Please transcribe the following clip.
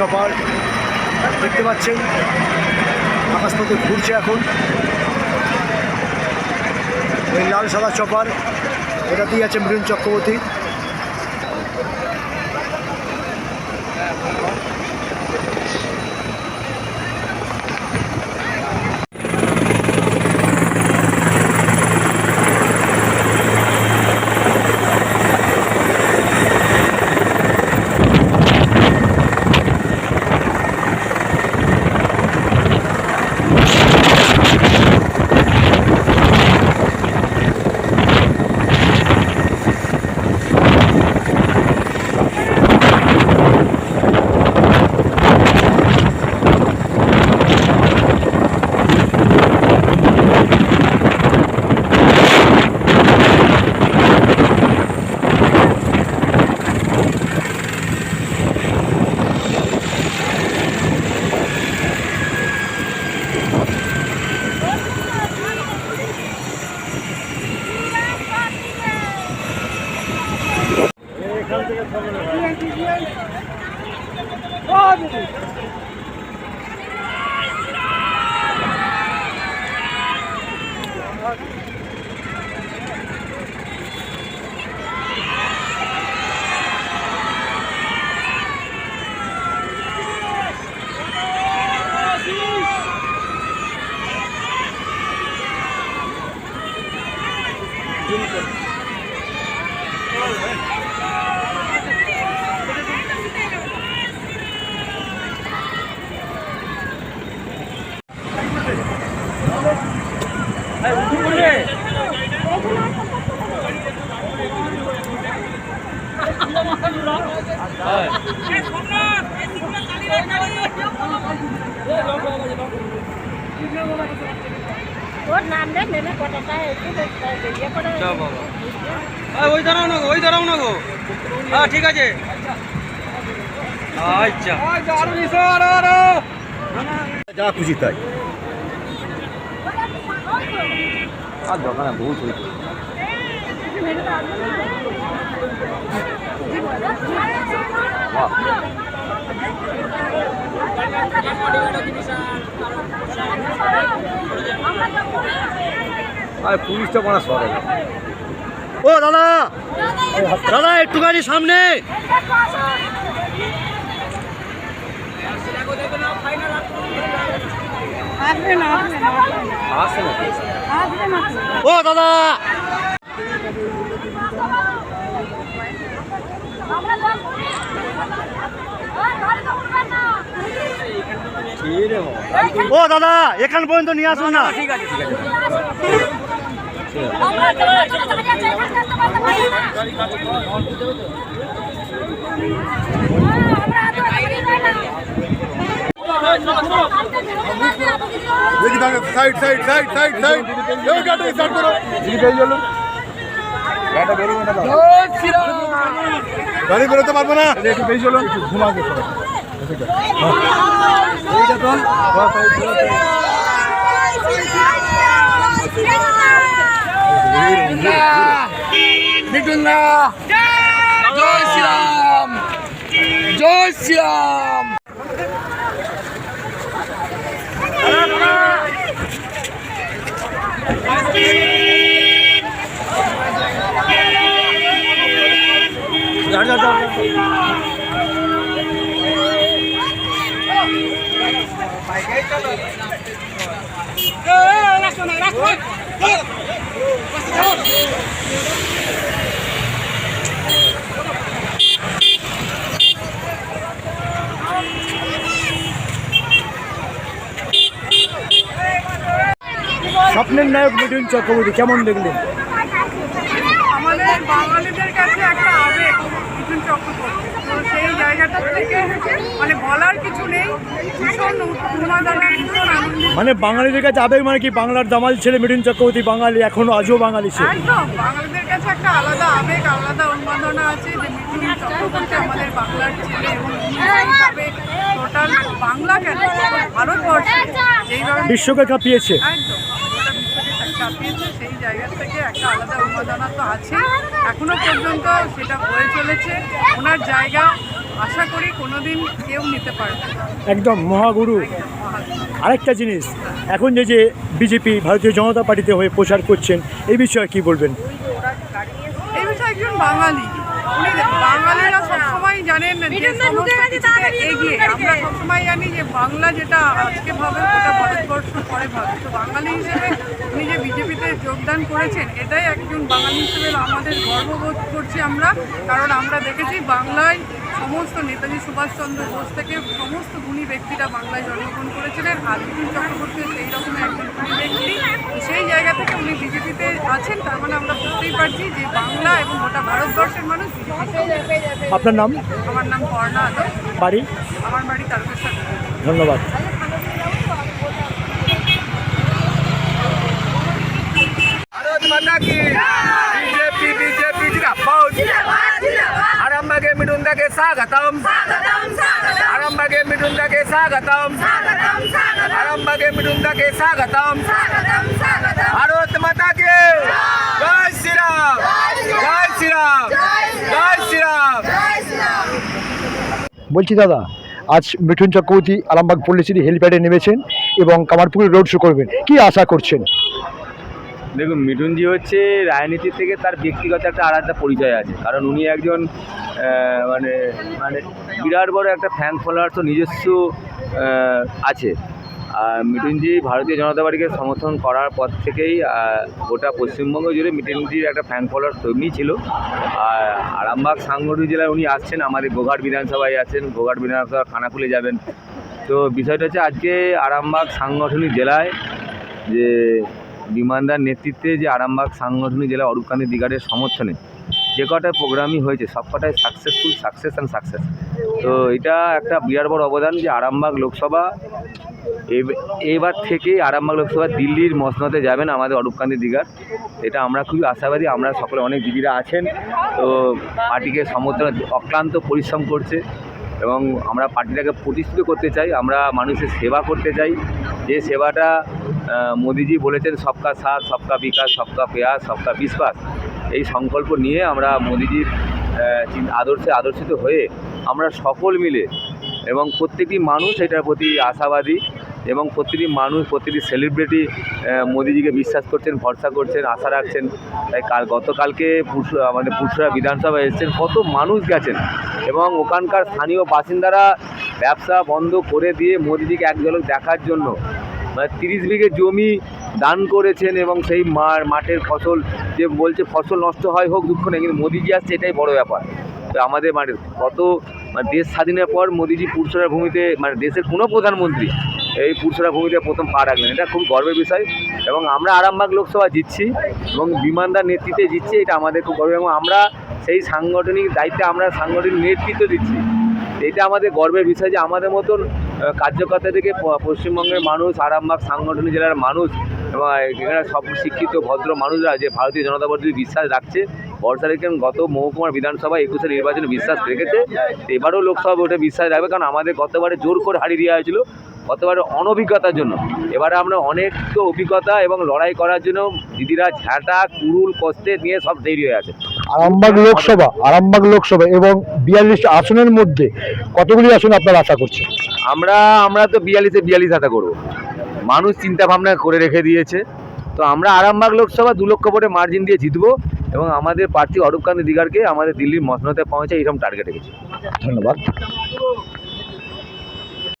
Chopper দেখতে পাচ্ছেন আকাশপথে ঘুরছে এখন। ওই লাল সাদা চপার এটাতেই আছে মৃণ চক্রবর্তী। abi. ওই দাঁড়াও না গো ওই দাঁড়াও না গো। হ্যাঁ ঠিক আছে। আচ্ছা। যা খুশি তাই। আর দোকানে বহুত হয়েছে। আর পুলিশটা কোনো সরে ও দাদা! দাদা একটুখানি সামনে! আসবে না আসবে না আসে না আসবে না। ও দাদা! ও দাদা এখান পর্যন্ত নিয়ে আসুন না। ঠিক আছে ঠিক আছে। Side side side side side গাড়ি স্টার্ট করো। গাড়ি বেরোতে পারব না? একটু বেশি চলুন এইটা তো জয় শ্রীরাম। জয় শ্রীরাম। স্বপ্নের নায়ক মিঠুন চক্রবর্তী কেমন দেখলেন? আমাদের বাঙালিদের কাছে একটা আবেগ মিঠুন চক্রবর্তী তো থেকে মানে বলার কিছু নেই। ভীষণ উন্মাদনা ভীষণ আনন্দিত মানে বাঙালিদের কাছে আবেগ মানে কি? বাংলার দামাল ছেলে মিঠুন চক্রবর্তী বাঙালি এখনও আজও বাঙালি সে। একদম বাঙালিদের কাছে একটা আলাদা আবেগ আলাদা উন্মাদনা আছে যে মিঠুন চক্রবর্তী আমাদের বাংলার ছেলে এবং টোটাল বাংলা কেন? ভারতবর্ষে বিশ্বকে কাঁপিয়েছে। একদম বিশ্বকে কাঁপিয়েছে। একটা আলাদা উপাদানা তো আছে এখনও পর্যন্ত সেটা হয়ে চলেছে। ওনার জায়গা আশা করি কোনোদিন কেউ নিতে পারবে একদম মহাগুরু। আরেকটা জিনিস এখন যে যে বিজেপি ভারতীয় জনতা পার্টিতে হয়ে প্রচার করছেন এই বিষয়ে কি বলবেন? এই বিষয়ে একজন বাঙালি উনি বাঙালিরা জানেন যে এগিয়ে। আমরা সবসময় জানি যে বাংলা যেটা আজকে ভাবে ওটা ভারতবর্ষ পরে ভাবে। তো বাঙালি হিসেবে উনি যে বিজেপিতে যোগদান করেছেন এটাই একজন বাঙালি হিসেবে আমাদের গর্ববোধ করছি আমরা। কারণ আমরা দেখেছি বাংলায় সমস্ত নেতাজি সুভাষচন্দ্র বোস থেকে সমস্ত গুণী ব্যক্তিরা বাংলায় জন্মগ্রহণ করেছিলেন আর বিপিন চক্রবর্তী সেই রকম একজন গুণী ব্যক্তি। সেই জায়গা থেকে উনি বিজেপিতে আছেন তার মানে আমরা বুঝতেই পারছি যে বাংলা এবং গোটা ভারতবর্ষের মানুষ আপনার নাম? আমার নাম কর্ণা আদম। বাড়ি? আমার বাড়ি তারকেশ্বর। ধন্যবাদ। মাতা কি? স্বাগতম। আরামবাগে মিঠুনদাকে স্বাগতম। আরামবাগে মিঠুনদাকে স্বাগতম। ভারত মাতাকে। জয়। শ্রীরাম। জয় শ্রীরাম। জয় শ্রীরাম। বলছি দাদা আজ মিঠুন চক্রবর্তী আরামবাগ পল্লীশ্রী হেলিপ্যাডে নেমেছেন এবং কামারপুরে রোড শো করবেন। কি আশা করছেন? দেখুন, মিঠুনজি হচ্ছে রাজনীতির থেকে তার ব্যক্তিগত একটা আলাদা পরিচয় আছে। কারণ উনি একজন মানে মানে বিরাট বড় একটা ফ্যান ফলোয়ার তো নিজস্ব আছে। আর মিঠুনজি ভারতীয় জনতা পার্টিকে সমর্থন করার পর থেকেই গোটা পশ্চিমবঙ্গ জুড়ে মিঠুনজির একটা ফ্যান ফলোয়ার তৈরি ছিল। আর আরামবাগ সাংগঠনিক জেলায় উনি আসছেন, আমাদের গোঘাট বিধানসভায় আছেন, গোঘাট বিধানসভা খানাকুলে যাবেন। তো বিষয়টা হচ্ছে আজকে আরামবাগ সাংগঠনিক জেলায় যে বিমানদার নেতৃত্বে যে আরামবাগ সাংগঠনিক জেলা অরূপকান্তি দিগারের সমর্থনে যে কটা প্রোগ্রামই হয়েছে সব কটাই সাকসেসফুল সাকসেস অ্যান্ড সাকসেস তো এটা একটা বিরাট বড় অবদান যে আরামবাগ লোকসভা এব- এবার থেকে আরামবাগ লোকসভা দিল্লির মসনদে যাবেন আমাদের অরূপকান্তি দিগার। এটা আমরা খুবই আশাবাদী, আমরা সকলে অনেক দিদিরা আছেন। তো পার্টিকে সমর্থনে, অক্লান্ত পরিশ্রম করছে। এবং আমরা পার্টিটাকে প্রতিষ্ঠিত করতে চাই, আমরা মানুষের সেবা করতে চাই। যে সেবাটা মোদিজি বলেছেন, সবকা সাথ, সবকা বিকাশ, সবকা পেয়ার সবকা বিশ্বাস, এই সংকল্প নিয়ে আমরা মোদিজির আদর্শে আদর্শিত হয়ে আমরা সকল মিলে এবং প্রত্যেকটি মানুষ এটার প্রতি আশাবাদী এবং প্রতিটি মানুষ, প্রতিটি সেলিব্রিটি মোদিজিকে বিশ্বাস করছেন, ভরসা করছেন, আশা রাখছেন। তাই কাল, গতকালকে আমাদের পুরসুরা বিধানসভায় এসেছেন, কত মানুষ গেছেন। এবং ওখানকার স্থানীয় বাসিন্দারা ব্যবসা বন্ধ করে দিয়ে মোদিজিকে এক ঝলক দেখার জন্য মানে তিরিশ বিঘে জমি দান করেছেন এবং সেই মাঠের ফসল যে বলছে ফসল নষ্ট হয় হোক দুঃখ নেই, কিন্তু মোদিজি আসছে, এটাই বড় ব্যাপার। তো আমাদের মানে কত মানে দেশ স্বাধীনের পর মোদিজি পুরসরার ভূমিতে মানে দেশের কোনো প্রধানমন্ত্রী এই পুরসরা ভূমিতে প্রথম পা রাখলেন। এটা খুব গর্বের বিষয় এবং আমরা আরামবাগ লোকসভা জিতছি এবং বিমানদার নেতৃত্বে জিতছি, এটা আমাদের খুব গর্ব এবং আমরা সেই সাংগঠনিক দায়িত্বে আমরা সাংগঠনিক নেতৃত্ব দিচ্ছি। এটা আমাদের গর্বের বিষয় যে আমাদের মতন কার্যকর্তা থেকে পশ্চিমবঙ্গের মানুষ, আরামবাগ সাংগঠনিক জেলার মানুষ, এবং এখানে সব শিক্ষিত, ভদ্র মানুষরা যে ভারতীয় জনতা পার্টির বিশ্বাস রাখছে রেখে গত মহকুমার বিধানসভা একুশে নির্বাচনে বিশ্বাস রেখেছে। এবারও লোকসভা ভোটে বিশ্বাস রাখবে কারণ আমাদের গতবারে জোর করে হারিয়ে দেওয়া হয়েছিল গতবারে অনভিজ্ঞতার জন্য। এবারে আমরা অনেক তো অভিজ্ঞতা এবং লড়াই করার জন্য দিদিরা ঝাঁটা কুড়ুল কষ্টে নিয়ে সব তৈরি হয়ে আছে। আরামবাগ লোকসভা আরামবাগ লোকসভা এবং বিয়াল্লিশ আসনের মধ্যে কতগুলি আসন আপনারা আশা করছেন? আমরা আমরা তো বিয়াল্লিশে বিয়াল্লিশ হাতা করব। মানুষ চিন্তা ভাবনা করে রেখে দিয়েছে। তো আমরা আরামবাগ লোকসভা দু লক্ষ ভোটে মার্জিন দিয়ে জিতবো। এবং আমাদের প্রার্থী অরূপকান্তি দিগারকে আমাদের দিল্লির মসনতে পৌঁছে এরকম টার্গেট রেখেছি। ধন্যবাদ।